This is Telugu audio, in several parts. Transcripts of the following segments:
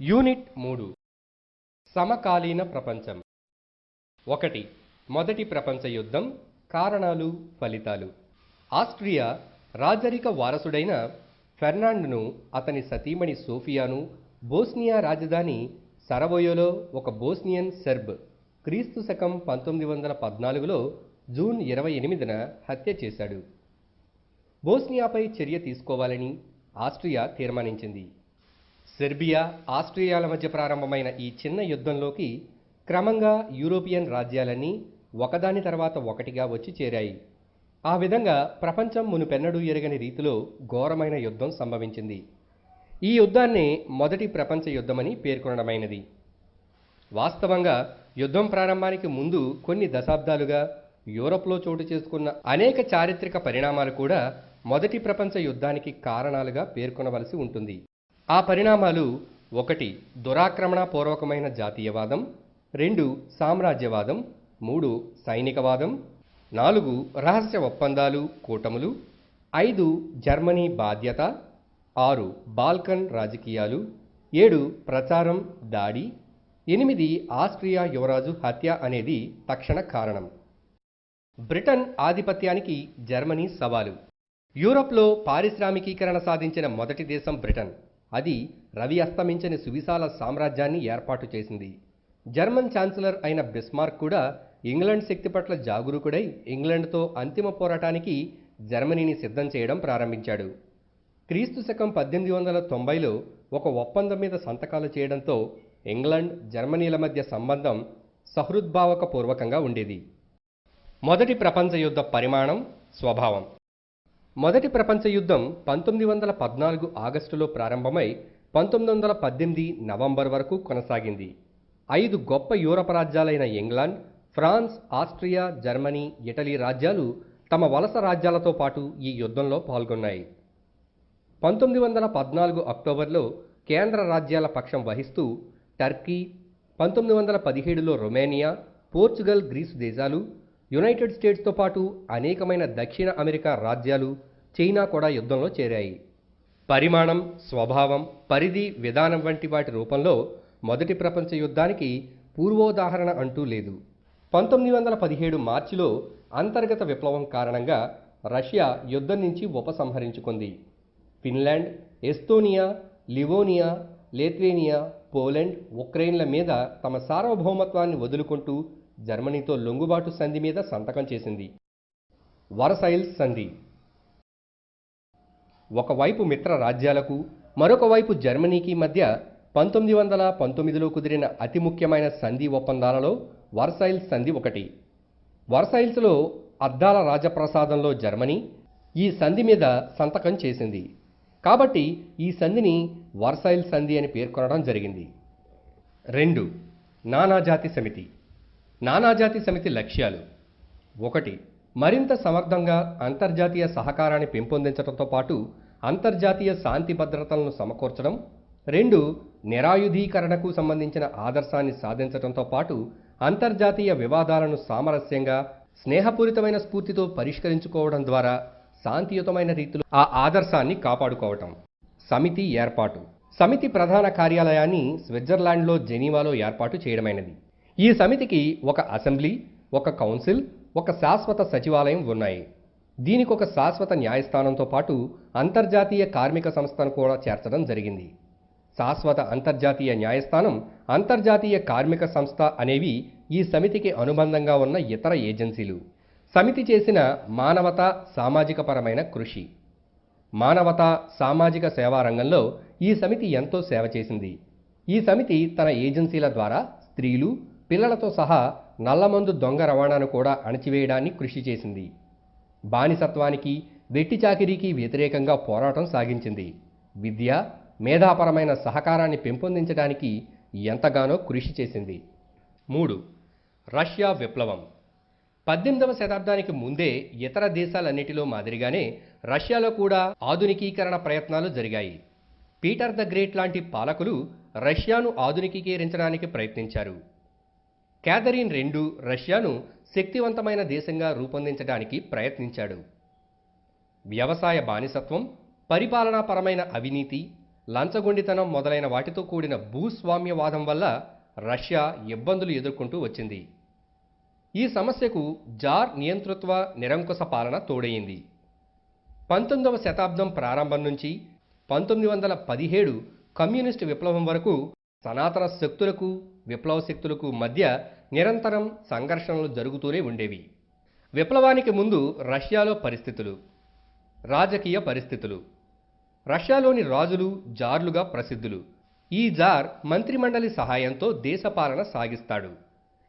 యూనిట్ మూడు. సమకాలీన ప్రపంచం. ఒకటి. మొదటి ప్రపంచ యుద్ధం. కారణాలు ఫలితాలు. ఆస్ట్రియా రాజరిక వారసుడైన ఫెర్నాండ్ను అతని సతీమణి సోఫియాను బోస్నియా రాజధాని సరవోయోలో ఒక బోస్నియన్ సెర్బ్ క్రీస్తు శకం పంతొమ్మిది వందల పద్నాలుగులో జూన్ ఇరవై ఎనిమిదిన హత్య చేశాడు. బోస్నియాపై చర్య తీసుకోవాలని ఆస్ట్రియా తీర్మానించింది. సెర్బియా ఆస్ట్రియాల మధ్య ప్రారంభమైన ఈ చిన్న యుద్ధంలోకి క్రమంగా యూరోపియన్ రాజ్యాలన్నీ ఒకదాని తర్వాత ఒకటిగా వచ్చి చేరాయి. ఆ విధంగా ప్రపంచం మునుపెన్నడూ ఎరగని రీతిలో ఘోరమైన యుద్ధం సంభవించింది. ఈ యుద్ధాన్ని మొదటి ప్రపంచ యుద్ధమని పేర్కొనడమైనది. వాస్తవంగా యుద్ధం ప్రారంభానికి ముందు కొన్ని దశాబ్దాలుగా యూరప్లో చోటు చేసుకున్న అనేక చారిత్రక పరిణామాలు కూడా మొదటి ప్రపంచ యుద్ధానికి కారణాలుగా పేర్కొనవలసి ఉంటుంది. ఆ పరిణామాలు ఒకటి దురాక్రమణ పూర్వకమైన జాతీయవాదం రెండు సామ్రాజ్యవాదం మూడు సైనికవాదం నాలుగు రహస్య ఒప్పందాలు కూటములు ఐదు జర్మనీ బాధ్యత ఆరు బాల్కన్ రాజకీయాలు ఏడు ప్రచారం దాడి ఎనిమిది ఆస్ట్రియా యువరాజు హత్య అనేది తక్షణ కారణం. బ్రిటన్ ఆధిపత్యానికి జర్మనీ సవాలు. యూరప్లో పారిశ్రామికీకరణ సాధించిన మొదటి దేశం బ్రిటన్. అది రవి అస్తమించని సువిశాల సామ్రాజ్యాన్ని ఏర్పాటు చేసింది. జర్మన్ ఛాన్సలర్ అయిన బిస్మార్క్ కూడా ఇంగ్లాండ్ శక్తి పట్ల జాగరూకుడై ఇంగ్లాండ్తో అంతిమ పోరాటానికి జర్మనీని సిద్ధం చేయడం ప్రారంభించాడు. క్రీస్తు శకం పద్దెనిమిది వందల తొంభైలో ఒక ఒప్పందం మీద సంతకాలు చేయడంతో ఇంగ్లాండ్ జర్మనీల మధ్య సంబంధం సహృద్భావక పూర్వకంగా ఉండేది. మొదటి ప్రపంచ యుద్ధ పరిమాణం స్వభావం. మొదటి ప్రపంచ యుద్ధం పంతొమ్మిది వందల పద్నాలుగు ఆగస్టులో ప్రారంభమై పంతొమ్మిది వందల పద్దెనిమిది నవంబర్ వరకు కొనసాగింది. ఐదు గొప్ప Europe రాజ్యాలైన England France Austria Germany Italy రాజ్యాలు తమ వలస రాజ్యాలతో పాటు ఈ యుద్ధంలో పాల్గొన్నాయి. పంతొమ్మిది వందల పద్నాలుగు అక్టోబర్లో కేంద్ర రాజ్యాల పక్షం వహిస్తూ టర్కీ పంతొమ్మిది వందల పదిహేడులో రొమేనియా పోర్చుగల్ గ్రీసు దేశాలు యునైటెడ్ స్టేట్స్తో పాటు అనేకమైన దక్షిణ అమెరికా రాజ్యాలు చైనా కూడా యుద్ధంలో చేరాయి. పరిమాణం స్వభావం పరిధి విధానం వంటి వాటి రూపంలో మొదటి ప్రపంచ యుద్ధానికి పూర్వోదాహరణ అంటూ లేదు. పంతొమ్మిది వందల పదిహేడు మార్చిలో అంతర్గత విప్లవం కారణంగా రష్యా యుద్ధం నుంచి ఉపసంహరించుకుంది. Finland Estonia Livonia Lithuania Poland ఉక్రెయిన్ల మీద తమ సార్వభౌమత్వాన్ని వదులుకుంటూ జర్మనీతో లొంగుబాటు సంధి మీద సంతకం చేసింది. వరసైల్స్ సంధి ఒకవైపు మిత్ర రాజ్యాలకు మరొకవైపు జర్మనీకి మధ్య పంతొమ్మిది వందల పంతొమ్మిదిలో కుదిరిన అతి ముఖ్యమైన సంధి ఒప్పందాలలో వర్సైల్స్ సంధి ఒకటి. వర్సైల్స్లో అద్దాల రాజప్రసాదంలో జర్మనీ ఈ సంధి మీద సంతకం చేసింది. కాబట్టి ఈ సంధిని వర్సైల్ సంధి అని పేర్కొనడం జరిగింది. రెండు. నానాజాతి సమితి. నానాజాతి సమితి లక్ష్యాలు. ఒకటి. మరింత సమర్థంగా అంతర్జాతీయ సహకారాన్ని పెంపొందించడంతో పాటు అంతర్జాతీయ శాంతి భద్రతలను సమకూర్చడం రెండు నిరాయుధీకరణకు సంబంధించిన ఆదర్శాన్ని సాధించడంతో పాటు అంతర్జాతీయ వివాదాలను సామరస్యంగా స్నేహపూరితమైన స్ఫూర్తితో పరిష్కరించుకోవడం ద్వారా శాంతియుతమైన రీతిలో ఆ ఆదర్శాన్ని కాపాడుకోవటం. సమితి ఏర్పాటు. సమితి ప్రధాన కార్యాలయాన్ని స్విట్జర్లాండ్లో జెనీవాలో ఏర్పాటు చేయడమైనది. ఈ సమితికి ఒక అసెంబ్లీ ఒక కౌన్సిల్ ఒక శాశ్వత సచివాలయం ఉన్నాయి. దీనికి ఒక శాశ్వత న్యాయస్థానంతో పాటు అంతర్జాతీయ కార్మిక సంస్థను కూడా చేర్చడం జరిగింది. శాశ్వత అంతర్జాతీయ న్యాయస్థానం అంతర్జాతీయ కార్మిక సంస్థ అనేవి ఈ సమితికి అనుబంధంగా ఉన్న ఇతర ఏజెన్సీలు. సమితి చేసిన మానవత సామాజిక పరమైన కృషి. మానవత సామాజిక సేవా రంగంలో ఈ సమితి ఎంతో సేవ చేసింది. ఈ సమితి తన ఏజెన్సీల ద్వారా స్త్రీలు పిల్లలతో సహా నల్లమందు దొంగ రవాణాను కూడా అణచివేయడాన్ని కృషి చేసింది. బానిసత్వానికి వెట్టి చాకిరీకి వ్యతిరేకంగా పోరాటం సాగించింది. విద్య మేధాపరమైన సహకారాన్ని పెంపొందించడానికి ఎంతగానో కృషి చేసింది. మూడు. రష్యా విప్లవం. పద్దెనిమిదవ శతాబ్దానికి ముందే ఇతర దేశాలన్నిటిలో మాదిరిగానే రష్యాలో కూడా ఆధునికీకరణ ప్రయత్నాలు జరిగాయి. పీటర్ ద గ్రేట్ లాంటి పాలకులు రష్యాను ఆధునికీకరించడానికి ప్రయత్నించారు. క్యాథరిన్ రెండు రష్యాను శక్తివంతమైన దేశంగా రూపొందించడానికి ప్రయత్నించాడు. వ్యవసాయ బానిసత్వం పరిపాలనాపరమైన అవినీతి లంచగొండితనం మొదలైన వాటితో కూడిన భూస్వామ్యవాదం వల్ల రష్యా ఇబ్బందులు ఎదుర్కొంటూ వచ్చింది. ఈ సమస్యకు జార్ నియంతృత్వ నిరంకుశ పాలన తోడయింది. పంతొమ్మిదవ శతాబ్దం ప్రారంభం నుంచి పంతొమ్మిది వందల పదిహేడు కమ్యూనిస్టు విప్లవం వరకు సనాతన శక్తులకు విప్లవ శక్తులకు మధ్య నిరంతరం సంఘర్షణలు జరుగుతూనే ఉండేవి. విప్లవానికి ముందు రష్యాలో పరిస్థితులు రాజకీయ పరిస్థితులు. రష్యాలోని రాజులు జార్లుగా ప్రసిద్ధులు. ఈ జార్ మంత్రిమండలి సహాయంతో దేశపాలన సాగిస్తాడు.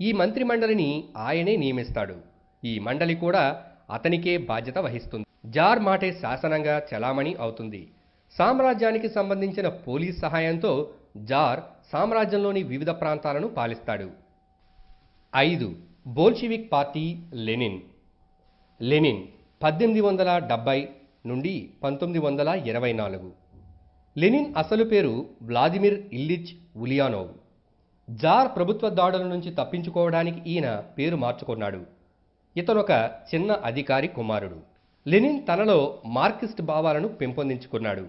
ఈ మంత్రిమండలిని ఆయనే నియమిస్తాడు. ఈ మండలి కూడా అతనికే బాధ్యత వహిస్తుంది. జార్ మాటే శాసనంగా చలామణి అవుతుంది. సామ్రాజ్యానికి సంబంధించిన పోలీస్ సహాయంతో జార్ సామ్రాజ్యంలోని వివిధ ప్రాంతాలను పాలిస్తాడు. ఐదు బోల్షివిక్ పార్టీ లెనిన్. లెనిన్ పద్దెనిమిది వందల డెబ్బై నుండి పంతొమ్మిది వందల ఇరవై నాలుగు. లెనిన్ అసలు పేరు వ్లాదిమిర్ ఇల్లిచ్ ఉలియానోవ్. జార్ ప్రభుత్వ దాడుల నుంచి తప్పించుకోవడానికి ఈయన పేరు మార్చుకున్నాడు. ఇతనొక చిన్న అధికారి కుమారుడు. లెనిన్ తనలో మార్కిస్ట్ భావాలను పెంపొందించుకున్నాడు.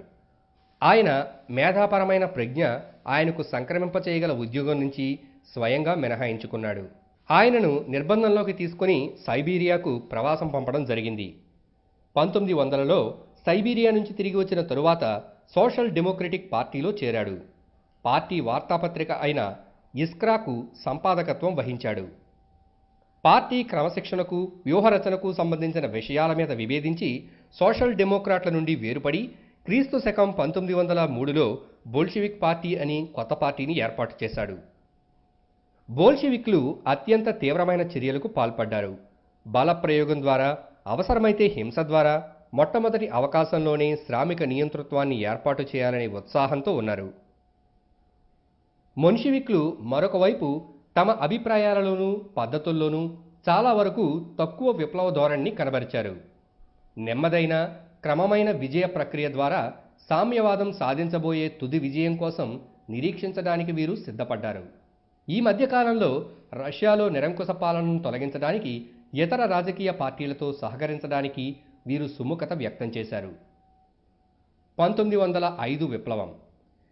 ఆయన మేధాపరమైన ప్రజ్ఞ ఆయనకు సంక్రమింపచేయగల ఉద్యోగం నుంచి స్వయంగా మినహాయించుకున్నాడు. ఆయనను నిర్బంధంలోకి తీసుకొని సైబీరియాకు ప్రవాసం పంపడం జరిగింది. పంతొమ్మిది వందలలో సైబీరియా నుంచి తిరిగి వచ్చిన తరువాత సోషల్ డెమోక్రటిక్ పార్టీలో చేరాడు. పార్టీ వార్తాపత్రిక అయిన ఇస్క్రాకు సంపాదకత్వం వహించాడు. పార్టీ క్రమశిక్షణకు వ్యూహరచనకు సంబంధించిన విషయాల మీద విభేదించి సోషల్ డెమోక్రాట్ల నుండి వేరుపడి క్రీస్తు శకం పంతొమ్మిది వందల మూడులో బోల్షివిక్ పార్టీ అని కొత్త పార్టీని ఏర్పాటు చేశాడు. బోల్షివిక్లు అత్యంత తీవ్రమైన చర్యలకు పాల్పడ్డారు. బలప్రయోగం ద్వారా అవసరమైతే హింస ద్వారా మొట్టమొదటి అవకాశంలోనే శ్రామిక నియంతృత్వాన్ని ఏర్పాటు చేయాలనే ఉత్సాహంతో ఉన్నారు. మొన్షివిక్లు మరొక వైపు తమ అభిప్రాయాలలోనూ పద్ధతుల్లోనూ చాలా వరకు తక్కువ విప్లవ ధోరణిని కనబరిచారు. నెమ్మదైన క్రమమైన విజయ ప్రక్రియ ద్వారా సామ్యవాదం సాధించబోయే తుది విజయం కోసం నిరీక్షించడానికి వీరు సిద్ధపడ్డారు. ఈ మధ్యకాలంలో రష్యాలో నిరంకుశ పాలనను తొలగించడానికి ఇతర రాజకీయ పార్టీలతో సహకరించడానికి వీరు సుముఖత వ్యక్తం చేశారు. పంతొమ్మిది వందల ఐదు విప్లవం.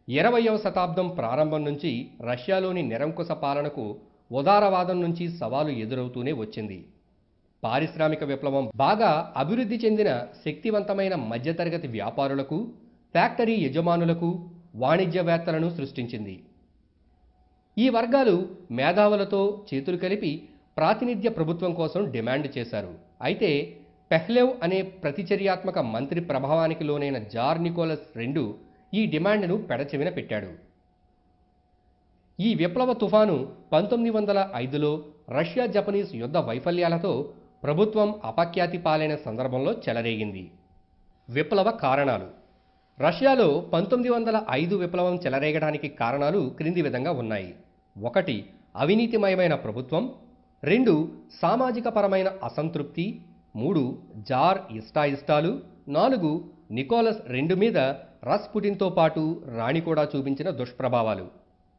ఇరవయవ శతాబ్దం ప్రారంభం నుంచి రష్యాలోని నిరంకుశ పాలనకు ఉదారవాదం నుంచి సవాలు ఎదురవుతూనే వచ్చింది. పారిశ్రామిక విప్లవం బాగా అభివృద్ధి చెందిన శక్తివంతమైన మధ్యతరగతి వ్యాపారులకు ఫ్యాక్టరీ యజమానులకు వాణిజ్యవేత్తలను సృష్టించింది. ఈ వర్గాలు మేధావులతో చేతులు కలిపి ప్రాతినిధ్య ప్రభుత్వం కోసం డిమాండ్ చేశారు. అయితే పెహ్లెవ్ అనే ప్రతిచర్యాత్మక మంత్రి ప్రభావానికి లోనైన జార్ నికోలస్ రెండు ఈ డిమాండ్ను పెడచెవిన పెట్టాడు. ఈ విప్లవ తుఫాను పంతొమ్మిది వందల ఐదులో రష్యా జపనీస్ యుద్ధ వైఫల్యాలతో ప్రభుత్వం అపఖ్యాతి పాలైన సందర్భంలో చెలరేగింది. విప్లవ కారణాలు రష్యాలో పంతొమ్మిది వందల ఐదు విప్లవం చెలరేగడానికి కారణాలు క్రింది విధంగా ఉన్నాయి. ఒకటి అవినీతిమయమైన ప్రభుత్వం. రెండు సామాజికపరమైన అసంతృప్తి. మూడు జార్ ఇష్టాయిష్టాలు. నాలుగు నికోలస్ రెండు మీద రస్పుటిన్తో పాటు రాణి కూడా చూపించిన దుష్ప్రభావాలు.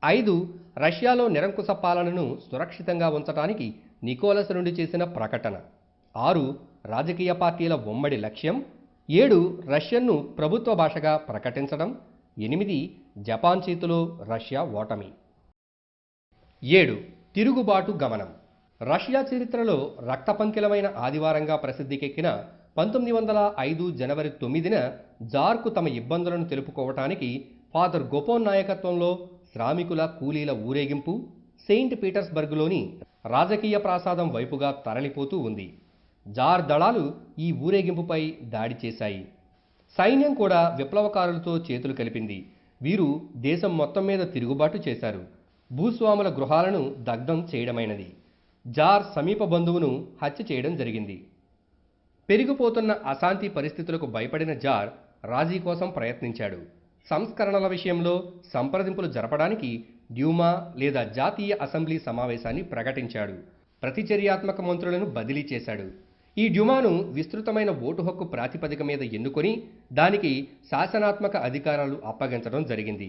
ఐదు రష్యాలో నిరంకుశ పాలనను సురక్షితంగా ఉంచడానికి నికోలస్ నుండి చేసిన ప్రకటన. ఆరు రాజకీయ పార్టీల ఉమ్మడి లక్ష్యం. ఏడు రష్యన్ను ప్రభుత్వ భాషగా ప్రకటించడం ఎనిమిది జపాన్ చేతిలో రష్యా ఓటమి. ఏడు తిరుగుబాటు గమనం. రష్యా చరిత్రలో రక్తపంకిలమైన ఆదివారంగా ప్రసిద్ధికెక్కిన పంతొమ్మిది వందల ఐదు జనవరి తొమ్మిదిన జార్కు తమ ఇబ్బందులను తెలుపుకోవటానికి ఫాదర్ గొపోన్ నాయకత్వంలో శ్రామికుల కూలీల ఊరేగింపు సెయింట్ పీటర్స్బర్గ్లోని రాజకీయ ప్రాసాదం వైపుగా తరలిపోతూ ఉంది. జార్ దళాలు ఈ ఊరేగింపుపై దాడి చేశాయి. సైన్యం కూడా విప్లవకారులతో చేతులు కలిపింది. వీరు దేశం మొత్తం మీద తిరుగుబాటు చేశారు. భూస్వాముల గృహాలను దగ్ధం చేయడమైనది. జార్ సమీప బంధువును హత్య చేయడం జరిగింది. పెరిగిపోతున్న అశాంతి పరిస్థితులకు భయపడిన జార్ రాజీ కోసం ప్రయత్నించాడు. సంస్కరణల విషయంలో సంప్రదింపులు జరపడానికి డ్యూమా లేదా జాతీయ అసెంబ్లీ సమావేశాన్ని ప్రకటించాడు. ప్రతిచర్యాత్మక మంత్రులను బదిలీ చేశాడు. ఈ డ్యుమాను విస్తృతమైన ఓటు హక్కు ప్రాతిపదిక మీద ఎన్నుకొని దానికి శాసనాత్మక అధికారాలు అప్పగించడం జరిగింది.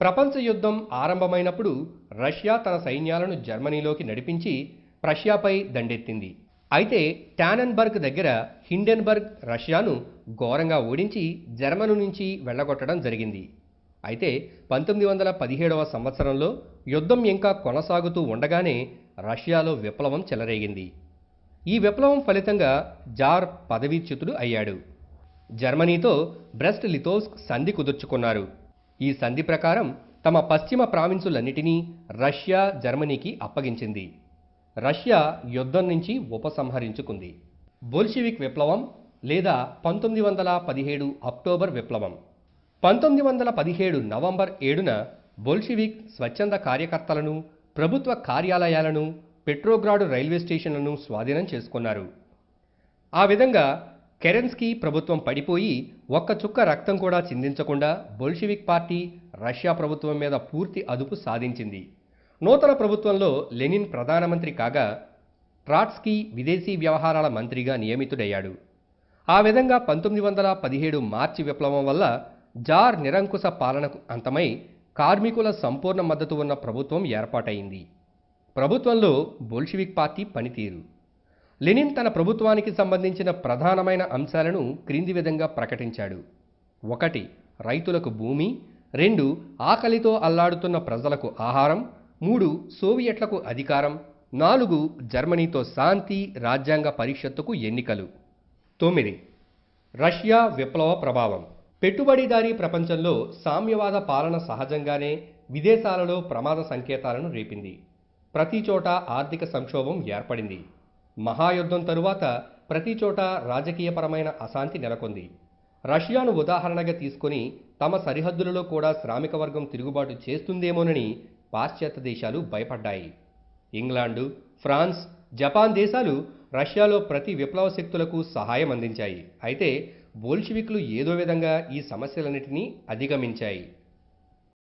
ప్రపంచ యుద్ధం ఆరంభమైనప్పుడు రష్యా తన సైన్యాలను జర్మనీలోకి నడిపించి ప్రష్యాపై దండెత్తింది. అయితే టానన్బర్గ్ దగ్గర హిండెన్బర్గ్ రష్యాను ఘోరంగా ఓడించి జర్మనీ నుంచి వెళ్ళగొట్టడం జరిగింది. అయితే పంతొమ్మిది వందల పదిహేడవ సంవత్సరంలో యుద్ధం ఇంకా కొనసాగుతూ ఉండగానే రష్యాలో విప్లవం చెలరేగింది. ఈ విప్లవం ఫలితంగా జార్ పదవీచ్యుతుడు అయ్యాడు. జర్మనీతో బ్రెస్ట్ లితోస్క్ సంధి కుదుర్చుకున్నారు. ఈ సంధి ప్రకారం తమ పశ్చిమ ప్రావిన్సులన్నిటినీ రష్యా జర్మనీకి అప్పగించింది. రష్యా యుద్ధం నుంచి ఉపసంహరించుకుంది. బోల్షివిక్ విప్లవం లేదా పంతొమ్మిది వందల పదిహేడు అక్టోబర్ విప్లవం. పంతొమ్మిది వందల పదిహేడు నవంబర్ ఏడున బోల్షివిక్ స్వచ్ఛంద కార్యకర్తలను ప్రభుత్వ కార్యాలయాలను పెట్రోగ్రాడు రైల్వే స్టేషన్లను స్వాధీనం చేసుకున్నారు. ఆ విధంగా కెరెన్స్కీ ప్రభుత్వం పడిపోయి ఒక్క చుక్క రక్తం కూడా చిందించకుండా బొల్షివిక్ పార్టీ రష్యా ప్రభుత్వం మీద పూర్తి అదుపు సాధించింది. నూతన ప్రభుత్వంలో లెనిన్ ప్రధానమంత్రి కాగా ట్రాట్స్కీ విదేశీ వ్యవహారాల మంత్రిగా నియమితుడయ్యాడు. ఆ విధంగా పంతొమ్మిది వందల పదిహేడు మార్చి విప్లవం వల్ల జార్ నిరంకుశ పాలనకు అంతమై కార్మికుల సంపూర్ణ మద్దతు ఉన్న ప్రభుత్వం ఏర్పాటైంది. ప్రభుత్వంలో బోల్షివిక్ పార్టీ పనితీరు. లెనిన్ తన ప్రభుత్వానికి సంబంధించిన ప్రధానమైన అంశాలను క్రింది విధంగా ప్రకటించాడు. ఒకటి రైతులకు భూమి. రెండు ఆకలితో అల్లాడుతున్న ప్రజలకు ఆహారం. మూడు సోవియట్లకు అధికారం. నాలుగు జర్మనీతో శాంతి రాజ్యాంగ పరిషత్తుకు ఎన్నికలు. తొమ్మిది రష్యా విప్లవ ప్రభావం. పెట్టుబడిదారీ ప్రపంచంలో సామ్యవాద పాలన సహజంగానే విదేశాలలో ప్రమాద సంకేతాలను రేపింది. ప్రతి చోట ఆర్థిక సంక్షోభం ఏర్పడింది. మహాయుద్ధం తరువాత ప్రతి చోట రాజకీయపరమైన అశాంతి నెలకొంది. రష్యాను ఉదాహరణగా తీసుకొని తమ సరిహద్దులలో కూడా శ్రామిక వర్గం తిరుగుబాటు చేస్తుందేమోనని పాశ్చాత్య దేశాలు భయపడ్డాయి. ఇంగ్లాండు ఫ్రాన్స్ జపాన్ దేశాలు రష్యాలో ప్రతి విప్లవ శక్తులకు సహాయం అందించాయి. అయితే బోల్షివిక్లు ఏదో విధంగా ఈ సమస్యలన్నింటినీ అధిగమించాయి.